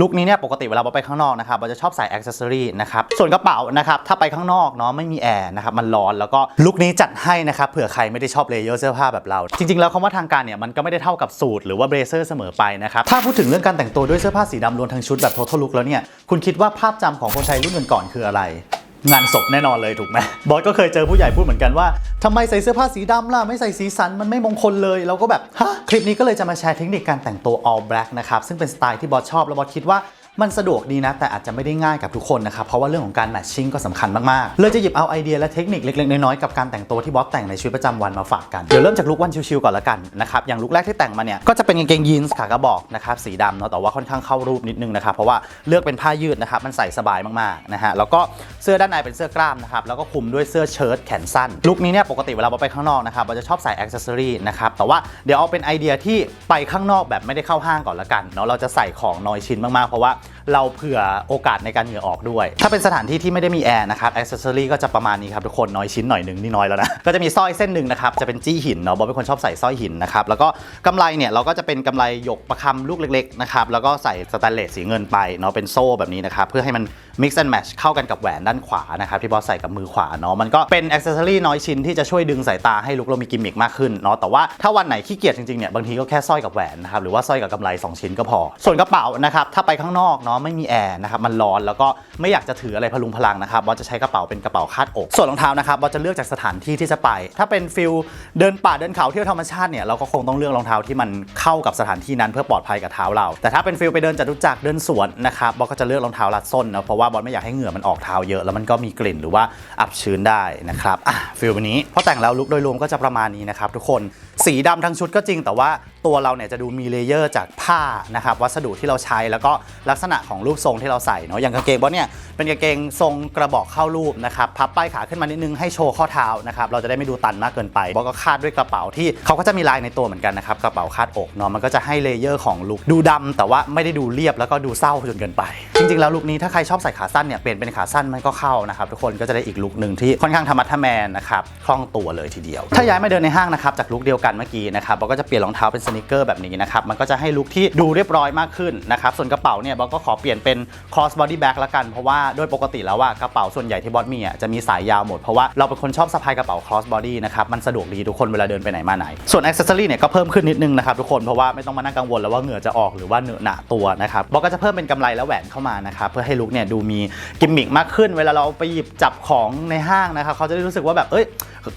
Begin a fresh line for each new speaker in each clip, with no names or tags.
ลุคนี้เนี่ยปกติเวลาเราไปข้างนอกนะครับเราจะชอบใส่อ็อกเซอรี่นะครับส่วนกระเป๋านะครับถ้าไปข้างนอกเนาะไม่มีแอร์นะครับมันร้อนแล้วก็ลุคนี้จัดให้นะครับเผื่อใครไม่ได้ชอบเลเยอร์เสื้อผ้าแบบเรา จริง ๆ แล้วคำว่าทางการเนี่ยมันก็ไม่ได้เท่ากับสูทหรือว่าเบรเซอร์เสมอไปนะครับถ้าพูดถึงเรื่องการแต่งตัวด้วยเสื้อผ้าสีดำรวมทั้งชุดแบบทั้งลุคแล้วเนี่ยคุณคิดว่าภาพจำของคนไทยรุ่นก่อนๆคืออะไร งานศพแน่นอนเลยถูกไหมบอสก็เคยเจอผู้ใหญ่พูดเหมือนกันว่าทำไมใส่เสื้อผ้าสีดำล่ะ ไม่ใส่สีสัน มันไม่มงคลเลยเราก็แบบ ฮะ คลิปนี้ก็เลยจะมาแชร์เทคนิคการแต่งตัว all black นะครับ ซึ่งเป็นสไตล์ที่บอสชอบ แล้วบอสคิดว่า มันสะดวกดีนะ แต่อาจจะไม่ได้ง่ายกับทุกคนนะครับ เพราะว่าเรื่องของการแมทชิ่งก็สำคัญมาก ๆ เลยจะหยิบเอาไอเดียและเทคนิคเล็ก ๆ น้อย ๆ กับการแต่งตัวที่บอสแต่งในชีวิตประจำวันมาฝากกัน เดี๋ยวเริ่มจากลุควันชิวๆก่อนละกันนะครับ อย่างลุคแรกที่แต่งมาเนี่ย ก็จะเป็นกางเกงยีนส์ขากระบอกนะครับสีดำเนาะ แต่ว่าค่อนข้างเข้ารูปนิดนึงนะครับ เพราะว่าเลือกเป็นผ้ายืดนะครับ มันใส่สบายมาก ๆ นะฮะ แล้วก็เสื้อด้านในเป็นเสื้อกล้ามนะครับ แล้วก็คลุมด้วยเสื้อเชิ้ตแขนสั้น ลุคนี้เนี่ยปกติเวลาเราไปข้างนอกนะครับเราจะชอบใส่อ็อกเซอรี่นะครับ แต่ว่าเดี๋ยวเอาเป็นไอเดียที่ไปข้างนอกแบบไม่ได้เข้าห้างก่อนละกันเนาะ เราจะใส่ของน้อยชิ้นมากๆ เพราะว่าเราเผื่อโอกาสในการเหงื่อออกด้วย ถ้าเป็นสถานที่ที่ไม่ได้มีแอร์นะครับอ็อกเซอรี่ก็จะประมาณนี้ครับทุกคนน้อยชิ้นหน่อยหนึ่งนี่น้อยแล้วนะ ก็จะมีสร้อยเส้นหนึ่งนะครับ จะเป็นจี้หินเนาะบอสเป็นคนชอบใส่สร้อยหินนะครับแล้วก็กำไรเนี่ยเราก็จะเป็นกำไรหยกประคำลูกเล็กๆนะครับแล้วก็ใส่สแตนเลสสีเงินไปเนาะเป็นโซ่แบบนี้นะครับเพื่อให้มัน mix and match เข้ากันกับแหวนด้านขวานะครับที่บอสใส่กับมือขวาเนาะมันก็เป็นอ็อกเซอรี่น้อยชิ้นที่จะช่วยดึงสายตาให้ลุคเรามีกิมมิคมากขึ้นเนาะแต่ว่าถ้าวันไหนขี้เกียจจริงๆเนี่ยบางทีก็แค่สร้อยกับแหวนนะครับหรือว่าสร้อยกับกำไรสองชิ้นก็พอ ส่วนกระเป๋านะครับถ้าไปข้างนอกเนาะไม่มีแอร์นะครับมันร้อนแล้วก็ไม่อยากจะถืออะไรพลุงพลังนะครับบอสจะใช้กระเป๋าเป็นกระเป๋าคาดอก ส่วนรองเท้านะครับบอสจะเลือกจากสถานที่ที่จะไป ถ้าเป็นฟิลเดินป่าเดินเขาเที่ยวธรรมชาติเนี่ยเราก็คงต้องเลือกรองเท้าที่มันเข้ากับสถานที่นั้นเพื่อปลอดภัยกับเท้าเรา แต่ถ้าเป็นฟิลไปเดินจตุจักรเดินสวนนะครับบอสก็จะเลือกรองเท้ารัดส้นนะเพราะว่าบอสไม่อยากให้เหงื่อมันออกเท้าเยอะแล้วมันก็มีกลิ่นหรือว่าอับชื้นได้นะครับอะฟิลวันนี้พอแต่งแล้วลุคโดยรวมก็จะประมาณนี้นะครับทุกคนสีดำทั้งชุดก็จริง แต่ว่าตัวเราเนี่ยจะดูมีเลเยอร์จากผ้านะครับวัสดุที่เราใช้แล้วก็ลักษณะของรูปทรงที่เราใส่เนาะอย่างกางเกงบอสเนี่ยเป็นกางเกงทรงกระบอกเข้ารูปนะครับพับป้ายขาขึ้นมานิดนึงให้โชว์ข้อเท้านะครับเราจะได้ไม่ดูตันมากเกินไปบอสก็คาดด้วยกระเป๋าที่เขาก็จะมีลายในตัวเหมือนกันนะครับกระเป๋าคาดอกเนาะมันก็จะให้เลเยอร์ของลุคดูดำแต่ว่าไม่ได้ดูเรียบแล้วก็ดูเศร้าจนเกินไป จริงๆแล้วลุคนี้ถ้าใครชอบใส่ขาสั้นเนี่ยเปลี่ยนเป็นขาสั้นมันก็เข้านะครับทุกคนก็จะได้อีกลุคหนึ่งที่ค่อนข้างธรรมะทแมนนะครับคล่องตัวเลยทีเดียว ถ้าย้ายมาเดินในห้างนะครับจากลุคเดียวกันเมื่อกี้นะครับเราก็จะเปลี่ยนรองเท้าเป็นสนิเกอร์แบบนี้นะครับมันก็จะให้ลุคที่ดูเรียบร้อยมากขึ้นนะครับส่วนกระเป๋าเนี่ยบอสก็ขอเปลี่ยนเป็น cross body bag ละกันเพราะว่าโดยปกติแล้วว่ากระเป๋าส่วนใหญ่ที่บอสมีอะจะมีสายยาวหมดเพราะว่าเราเป็นคนชอบสะพายกระเป๋า cross body นะครับมันสะดวกดีทุกคนเวลาเดินไปไหนมาไหน ส่วน accessory เนี่ยก็เพิ่มขึ้นนิดนึงนะครับทุกคนเพราะว่าไม่ต้องมานั่งกังวลแล้วว่าเหงื่อจะออกหรือว่าเหนอะหนะตัวนะครับบอสก็จะเพิ่มเป็นกำไรและแหวนเข้ามานะครับเพื่อให้ลุคเนี่ยดูมีกิมมิคมากขึ้น เวลาเราไปหยิบจับของในห้างนะครับเขาจะได้รู้สึกว่าแบบเอ้ย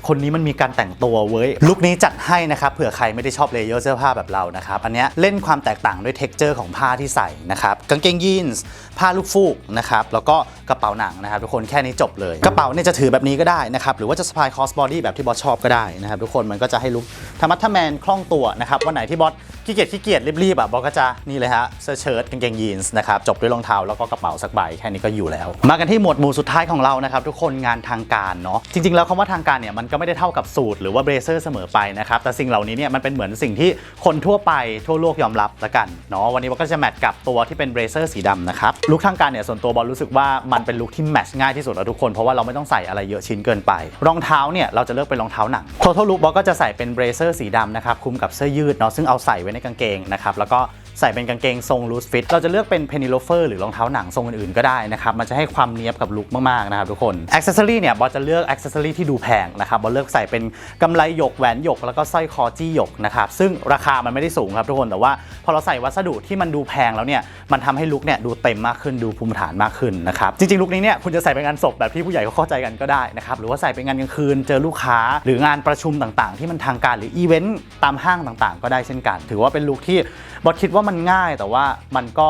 คนนี้มันมีการแต่งตัวเว้ยลุคนี้จัดให้นะครับเผื่อใครไม่ได้ชอบเลเยอร์เสื้อผ้าแบบเรานะครับอันนี้เล่นความแตกต่างด้วยเท็กเจอร์ของผ้าที่ใส่นะครับกางเกงยีนส์ผ้าลูกฟูกนะครับแล้วก็กระเป๋าหนังนะครับทุกคนแค่นี้จบเลย กระเป๋าเนี่ยจะถือแบบนี้ก็ได้นะครับหรือว่าจะสะพายคอสบอดี้แบบที่บอสชอบก็ได้นะครับทุกคนมันก็จะให้ลุคธรรมะทแมนคล่องตัวนะครับวันไหนที่บอสขี้เกียจขี้เกียจรีบๆอะบอสก็จะนี่เลยฮะเสื้อเชิ้ตกางเกงยีนส์นะครับจบด้วยรองเท้าแล้วก็กระเป๋าสักใบแค่นี้ก็อยู่แล้ว มากันที่หมวดหมู่สุดท้ายของเรานะครับทุกคนงานทางการเนาะจริง ๆ แล้วคำว่าทางการเนี่ยมันก็ไม่ได้เท่ากับสูทหรือว่าเบรเซอร์เสมอไปนะครับแต่สิ่งเหล่านี้เนี่ยมันเป็นเหมือนสิ่งที่คนทั่วไปทั่วโลกยอมรับละกันเนาะวันนี้บอสก็จะแมทกับตัวที่เป็นเบรเซอร์สีดำนะครับลุคทางการเนี่ยส่วนตัวบอลรู้สึกว่ามันเป็นลุคที่แมทง่ายที่สุดแล้วทุกคนเพราะว่าเราไม่ต้องใส่อะไรเยอะชิ้นเกินไป รองเท้าเนี่ยเราจะเลือกเป็นรองเท้าหนัง total look บอสก็จะใส่เป็นเบรเซอร์สีดำนะครับคลุมกับเสื้อยืดเนาะซึ่งเอาใส่ไว้ในกางเกงนะครับแล้วก็ ใส่เป็นกางเกงทรงลูสฟิตเราจะเลือกเป็นเพนิโลเฟอร์หรือรองเท้าหนังทรงอื่นๆก็ได้นะครับมันจะให้ความเนี้ยบกับลุคมากๆนะครับทุกคนอ็อกเซอรี่เนี่ยบอจะเลือกอ็อกเซอรี่ที่ดูแพงนะครับบอเลือกใส่เป็นกำไรหยกแหวนหยกแล้วก็สร้อยคอจี้หยกนะครับซึ่งราคามันไม่ได้สูงครับทุกคนแต่ว่า พอเราใส่วัสดุที่มันดูแพงแล้วเนี่ยมันทำให้ลุคเนี่ยดูเต็มมากขึ้นดูภูมิฐานมากขึ้นนะครับจริงๆลุคนี้เนี่ยคุณจะใส่ไปงานศพแบบที่ผู้ใหญ่เขาเข้าใจกันก็ได้นะครับหรือว่าใส่ไปงานกลางคืนเจอลูกค้า หรืองานประชุมต่างๆ ที่มันทางการหรืออีเวนต์ตามห้างต่างๆ ก็ได้เช่นกัน ถือว่าเป็นลุคที่บอสคิดว่ามันง่ายแต่ว่ามันก็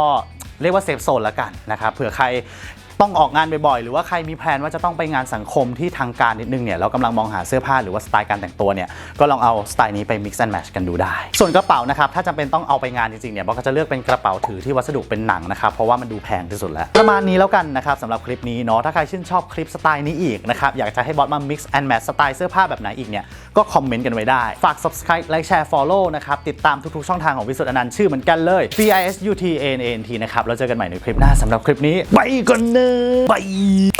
เรียกว่าเซฟโซนละกันนะครับเผื่อใคร ต้องออกงานบ่อยๆ หรือว่าใครมีแพลนว่าจะต้องไปงานสังคมที่ทางการนิดนึงเนี่ยเรากำลังมองหาเสื้อผ้าหรือว่าสไตล์การแต่งตัวเนี่ยก็ลองเอาสไตล์นี้ไป mix and match กันดูได้ ส่วนกระเป๋านะครับถ้าจำเป็นต้องเอาไปงานจริงๆเนี่ยบอกก็จะเลือกเป็นกระเป๋าถือที่วัสดุเป็นหนังนะครับเพราะว่ามันดูแพงที่สุดแล้ว ประมาณนี้แล้วกันนะครับสำหรับคลิปนี้เนาะถ้าใครชื่นชอบคลิปสไตล์นี้อีกนะครับอยากจะให้บอสมา mix and match สไตล์เสื้อผ้าแบบไหนอีกเนี่ยก็คอมเมนต์กันไว้ได้ฝาก subscribe ไลค์แชร์ follow นะครับติดตามทุกๆช่องทางของวิสุทธ์อนันต์ชื่อเหมือนกันเลย B I S U T A N A N T นะครับแล้วเจอกันใหม่ในคลิปหน้าสำหรับคลิปนี้ไปก่อนเนอะบาย